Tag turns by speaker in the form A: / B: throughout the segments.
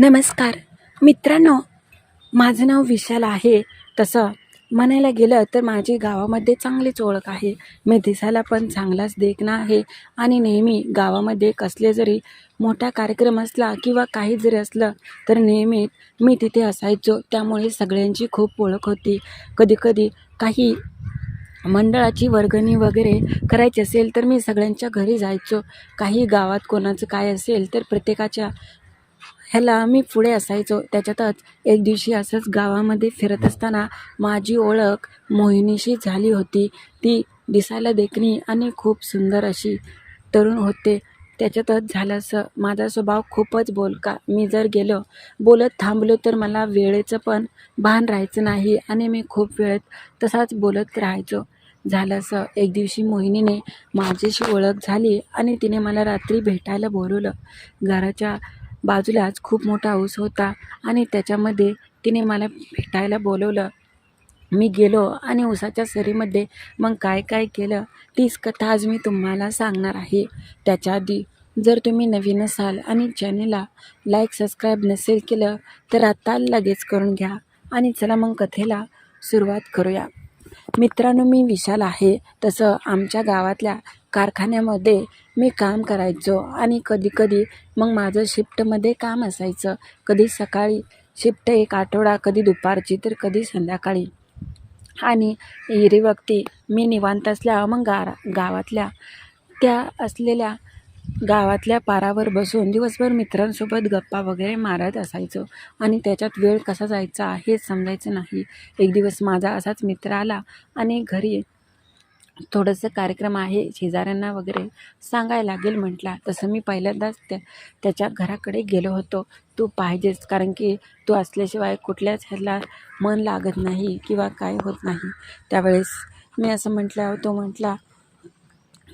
A: नमस्कार. मित्रांनो माझं नाव विशाल आहे. तसं म्हणायला गेलं तर माझी गावामध्ये चांगलीच ओळख आहे. मी दिसायला पण चांगलाच देखणं आहे. आणि नेहमी गावामध्ये कसले जरी मोठा कार्यक्रम असला किंवा काही जरी असलं तर नेहमी मी तिथे असायचो. त्यामुळे सगळ्यांची खूप ओळख होती. कधीकधी काही मंडळाची वर्गणी वगैरे करायची असेल तर मी सगळ्यांच्या घरी जायचो. काही गावात कोणाचं काय असेल तर प्रत्येकाच्या ह्याला मी पुढे असायचो. त्याच्यातच एक दिवशी असंच गावामध्ये फिरत असताना माझी ओळख मोहिनीशी झाली होती. ती दिसायला देखणी आणि खूप सुंदर अशी तरुण होते. त्याच्यातच झालं असं माझा स्वभाव खूपच बोलका. मी जर गेलो बोलत थांबलो तर मला वेळेचं पण भान राहायचं नाही आणि मी खूप वेळेत तसाच बोलत राहायचो. झालं असं एक दिवशी मोहिनीने माझ्याशी ओळख झाली आणि तिने मला रात्री भेटायला बोलवलं. घराच्या बाजूलाच खूप मोठा ऊस होता आणि त्याच्यामध्ये तिने मला भेटायला बोलवलं. मी गेलो आणि ऊसाच्या सरीमध्ये मग काय काय केलं तीच कथा आज मी तुम्हाला सांगणार आहे. त्याच्या आधी जर तुम्ही नवीन असाल आणि चॅनेलला लाईक सबस्क्राईब नसेल केलं तर आता लगेच करून घ्या. आणि चला मग कथेला सुरुवात करूया. मित्रांनो मी विशाल आहे. तसं आमच्या गावातल्या कारखान्यामध्ये मी काम करायचो आणि कधीकधी मग माझं शिफ्टमध्ये काम असायचं. कधी सकाळी शिफ्ट एक आठवडा कधी दुपारची तर कधी संध्याकाळी. आणि हिरी वक्ती मी निवांत असल्या मग गारा गावातल्या त्या असलेल्या गावातल्या पारावर बसून दिवसभर मित्रांसोबत गप्पा वगैरे मारत असायचो. आणि त्याच्यात वेळ कसा जायचा हेच समजायचं नाही. एक दिवस माझा असाच मित्र आला आणि घरी थोडंसं कार्यक्रम आहे शेजाऱ्यांना वगैरे सांगायला लागेल म्हटला. तसं मी पहिल्यांदाच त्या त्याच्या घराकडे गेलो होतो. तू पाहिजेच कारण की तू असल्याशिवाय कुठल्याच ह्याला मन लागत नाही किंवा काय होत नाही. त्यावेळेस मी असं म्हटल्यावर तो म्हटला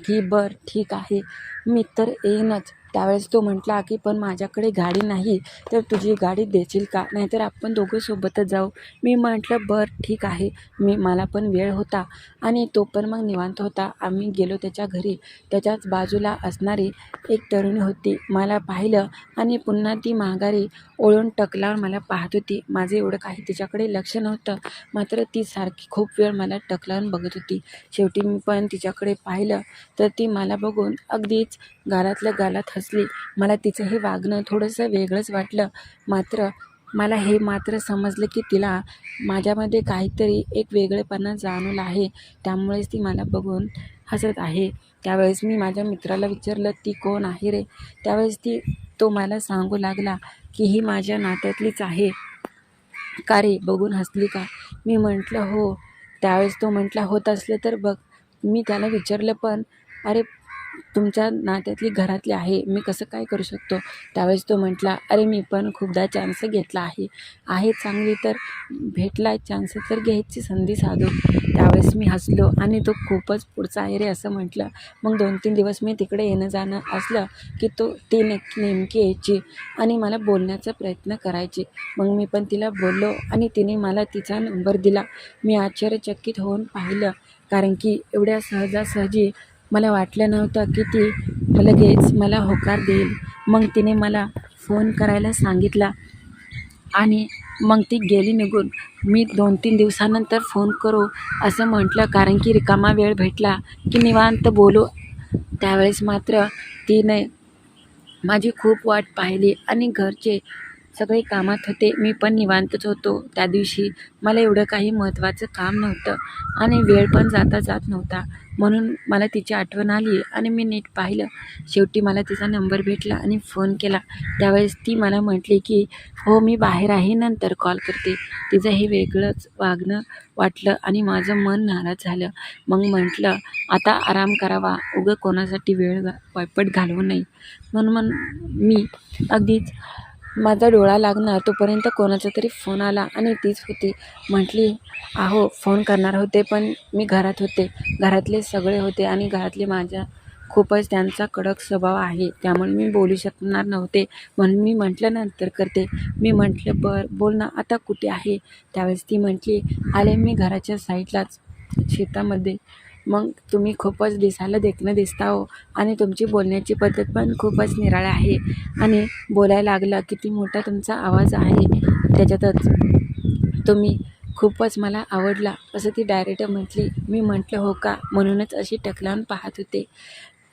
A: की बरं ठीक आहे. मी तर येईनच. त्यावेळेस तो म्हटला की पण माझ्याकडे गाडी नाही तर तुझी गाडी देशील का? नाहीतर आपण दोघं सोबतच जाऊ. मी म्हटलं बरं ठीक आहे. मी मला पण वेळ होता आणि तो पण मग निवांत होता. आम्ही गेलो त्याच्या घरी. त्याच्याच बाजूला असणारी एक तरुणी होती. मला पाहिलं आणि पुन्हा ती माघारी ओळून टकलावर मला पाहत होती. माझं एवढं काही तिच्याकडे लक्ष नव्हतं. मात्र ती सारखी खूप वेळ मला टकलावून बघत होती. शेवटी मी पण तिच्याकडे पाहिलं तर ती मला बघून अगदीच गालातल्या गालात हस हसली मला तिचं हे वागणं थोडंसं वेगळंच वाटलं. मात्र मला हे मात्र समजलं की तिला माझ्यामध्ये काहीतरी एक वेगळेपणा जाणवला आहे. त्यामुळेच ती मला बघून हसत आहे. त्यावेळेस मी माझ्या मित्राला विचारलं ती कोण आहे रे? त्यावेळेस ती तो मला सांगू लागला की ही माझ्या नात्यातलीच आहे. का रे बघून हसली का? मी म्हटलं हो. त्यावेळेस तो म्हटला होत असलं तर बघ. मी त्याला विचारलं पण अरे तुमच्या नात्यातली घरातली आहे मी कसं काय करू शकतो? त्यावेळेस तो म्हटला अरे मी पण खूपदा चान्स घेतला आहे. आहे चांगली तर भेटला चान्स तर घ्यायची संधी साधू. त्यावेळेस मी हसलो आणि तो खूपच पुढचा आहे रे असं म्हटलं. मग दोन तीन दिवस मी तिकडे येणं जाणं असलं की तो ती नक्की नेमकी यायची आणि मला बोलण्याचा प्रयत्न करायची. मग मी पण तिला बोललो आणि तिने मला तिचा नंबर दिला. मी आश्चर्यचकित होऊन पाहिलं कारण की एवढ्या सहजासहजी मला वाटलं नव्हतं की ती लगेच मला होकार देईल. मग तिने मला फोन करायला सांगितला आणि मग ती गेली निघून. मी दोन तीन दिवसानंतर फोन करू असं म्हटलं कारण की रिकामा वेळ भेटला की निवांत बोलू. त्यावेळेस मात्र तिने माझी खूप वाट पाहिली आणि घरचे सगळे कामात होते. मी पण निवांतच होतो. त्या दिवशी मला एवढं काही महत्त्वाचं काम नव्हतं आणि वेळ पण जाता जात नव्हता. म्हणून मला तिची आठवण आली आणि मी नीट पाहिलं. शेवटी मला तिचा नंबर भेटला आणि फोन केला. त्यावेळेस ती मला म्हटली की हो मी बाहेर आहे नंतर कॉल करते. तिचं हे वेगळंच वागणं वाटलं आणि माझं मन नाराज झालं. मग म्हटलं आता आराम करावा. उगं कोणासाठी वेळ वायपट घालवू नये. म्हणून मग मी अगदीच माझा डोळा लागणार तोपर्यंत कोणाचा तरी फोन आला आणि तीच होती. म्हटली अहो फोन करणार होते पण मी घरात होते. घरातले सगळे होते आणि घरातले माझ्या खूपच त्यांचा कडक स्वभाव आहे. त्यामुळे मी बोलू शकणार नव्हते. म्हणून मी म्हटलं नंतर करते. मी म्हटलं बर बोल ना आता कुठे आहे? त्यावेळेस ती म्हटली आले मी घराच्या साईडलाच शेतामध्ये. मग तुम्ही खूपच दिसायला देखणं दिसता हो. आणि तुमची बोलण्याची पद्धत पण खूपच निराळा आहे. आणि बोलायला लागला किती मोठा तुमचा आवाज आहे. त्याच्यातच तुम्ही खूपच मला आवडला. असं ती डायरेक्ट म्हटली मी म्हटलं हो का? म्हणूनच अशी टकलावून पाहत होते.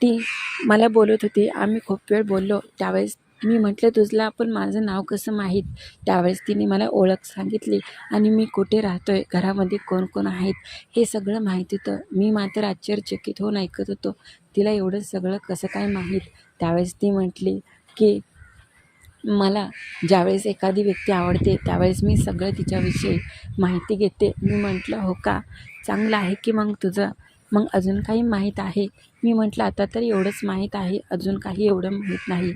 A: ती मला बोलत होती. आम्ही खूप वेळ बोललो. त्यावेळेस मी म्हटलं तुझला पण माझं नाव कसं माहीत? त्यावेळेस तिने मला ओळख सांगितली आणि मी कुठे राहतो आहे घरामध्ये कोण कोण आहेत हे सगळं माहीत होतं. मी मात्र आश्चर्यचकित होऊन ऐकत होतो तिला एवढं सगळं कसं काय माहीत? त्यावेळेस ती म्हटली की मला ज्यावेळेस एखादी व्यक्ती आवडते त्यावेळेस मी सगळं तिच्याविषयी माहिती घेते. मी म्हटलं हो का? चांगलं आहे की मग तुझं मग अजून काही माहीत आहे? मी म्हटलं आता तर एवढंच माहीत आहे अजून काही एवढं माहीत नाही.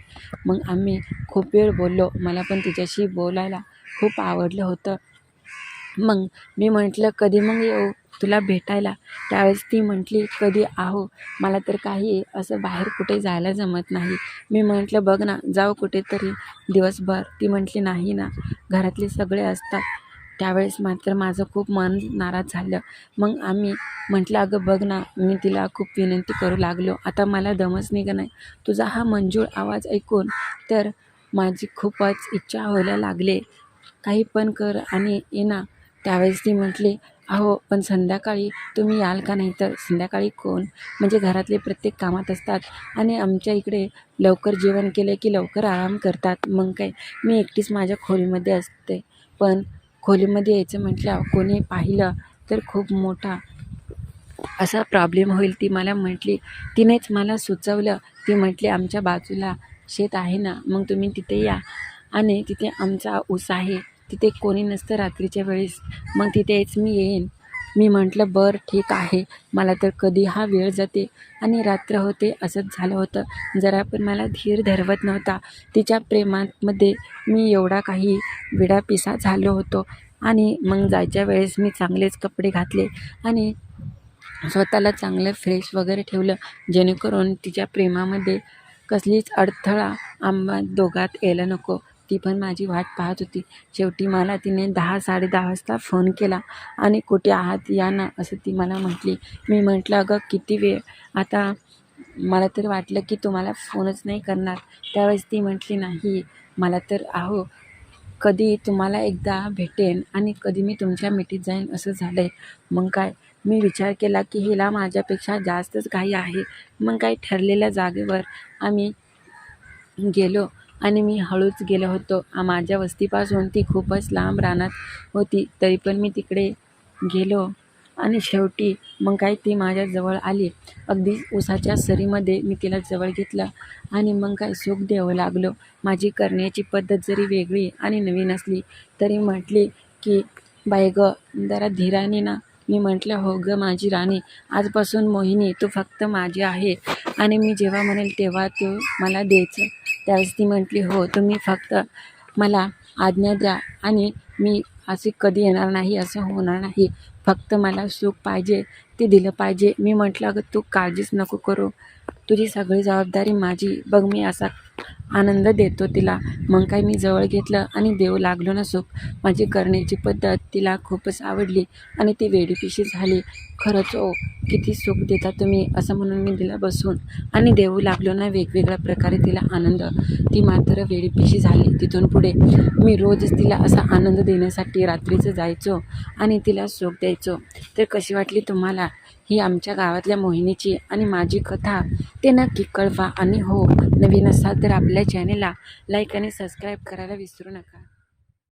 A: मग आम्ही खूप वेळ बोललो. मला पण तिच्याशी बोलायला खूप आवडलं होतं. मग मी म्हटलं कधी मग येऊ तुला भेटायला? त्यावेळेस ती म्हटली कधी आहो मला तर काही असं बाहेर कुठे जायला जमत नाही. मी म्हटलं बघ ना जाऊ कुठेतरी दिवसभर. ती म्हटली नाही ना घरातले सगळे असतात त्यावेळेस मात्र माझं खूप मन नाराज झालं. मग आम्ही म्हटलं अगं बघ ना मी तिला खूप विनंती करू लागलो. आता मला दमच निघ नाही तुझा हा मंजूळ आवाज ऐकून तर माझी खूपच इच्छा व्हायला लागले. काही पण कर आणि ये ना. त्यावेळेस ती म्हटली अहो पण संध्याकाळी तुम्ही याल का नाही तर? संध्याकाळी कोण? म्हणजे घरातले प्रत्येक कामात असतात आणि आमच्या इकडे लवकर जेवण केले की लवकर आराम करतात. मग काय? मी एकटीच माझ्या खोलीमध्ये असते. पण खोलीमध्ये यायचं म्हटलं कोणी पाहिलं तर खूप मोठा असा प्रॉब्लेम होईल. ती मला म्हटली तिनेच मला सुचवलं. ती म्हटली आमच्या बाजूला शेत आहे ना मग तुम्ही तिथे या. आणि तिथे आमचा ऊस आहे. तिथे कोणी नसतं रात्रीच्या वेळेस. मग तिथेच मी येईन. मी म्हटलं बरं ठीक आहे. मला तर कधी हा वेळ जाते आणि रात्र होते असंच झालं होतं. जरा पण मला धीर धरवत नव्हता. तिच्या प्रेमामध्ये मी एवढा काही विडापिसा झालो होतो आणि मग जायच्या वेळेस मी चांगलेच कपडे घातले आणि स्वतःला चांगलं फ्रेश वगैरे ठेवलं. जेणेकरून तिच्या प्रेमामध्ये कसलीच अडथळा आम्हा दोघात यायला नको. ती पण माझी वाट पाहत होती. शेवटी मला तिने दहा साडे दहा वाजता फोन केला. आणि कुठे आहात? या ना असं ती मला म्हटली. मी म्हटलं अगं किती वेळ. आता मला तर वाटलं की तुम्हाला फोनच नाही करणार. त्यावेळेस ती म्हटली नाही मला तर आहो. कधी तुम्हाला एकदा भेटेन आणि कधी मी तुमच्या मिठीत जाईन असं झालं आहे मग काय? मी विचार केला की हिला माझ्यापेक्षा जास्तच घाई आहे. मग काय ठरलेल्या जागेवर आम्ही गेलो. आणि मी हळूच गेलो होतो. माझ्या वस्तीपासून ती खूपच लांब रानात होती तरी पण मी तिकडे गेलो. आणि शेवटी मग काय ती माझ्याजवळ आली. अगदी उसाच्या सरीमध्ये मी तिला जवळ घेतलं आणि मग काय सुख द्यावं लागलो. माझी करण्याची पद्धत जरी वेगळी आणि नवीन असली तरी म्हटली की बाई ग जरा धीराने ना. मी म्हटलं हो ग माझी राणी आजपासून मोहिनी तू फक्त माझी आहे. आणि मी जेव्हा म्हणेल तेव्हा तू मला द्यायचं. त्यावेळेस ती म्हटली हो तुम्ही फक्त मला आज्ञा द्या आणि मी असे कधी येणार नाही असं होणार नाही. फक्त मला सुख पाहिजे ते दिलं पाहिजे. मी म्हटलं अगं तू काळजीच नको करू. तुझी सगळी जबाबदारी माझी. बघ मी असा आनंद देतो तिला. मग काय मी जवळ घेतलं आणि देऊ लागलो ना सुख. माझी करण्याची पद्धत तिला खूपच आवडली आणि ती वेडीपिशी झाली. खरंच ओ किती सुख देता तुम्ही असं म्हणून मी तिला बसून आणि देऊ लागलो ना वेगवेगळ्या प्रकारे तिला आनंद. ती मात्र वेळीपिशी झाली. तिथून पुढे मी रोजच तिला असा आनंद देण्यासाठी रात्रीचं जायचो आणि तिला सुख द्यायचो. तर कशी वाटली तुम्हाला ही आमच्या गावातल्या मोहिनीची आणि माझी कथा? ते नक्की कळवा. आणि हो नवीन असाल तर आपल्या चॅनेलला लाईक आणि सबस्क्राईब करायला विसरू नका.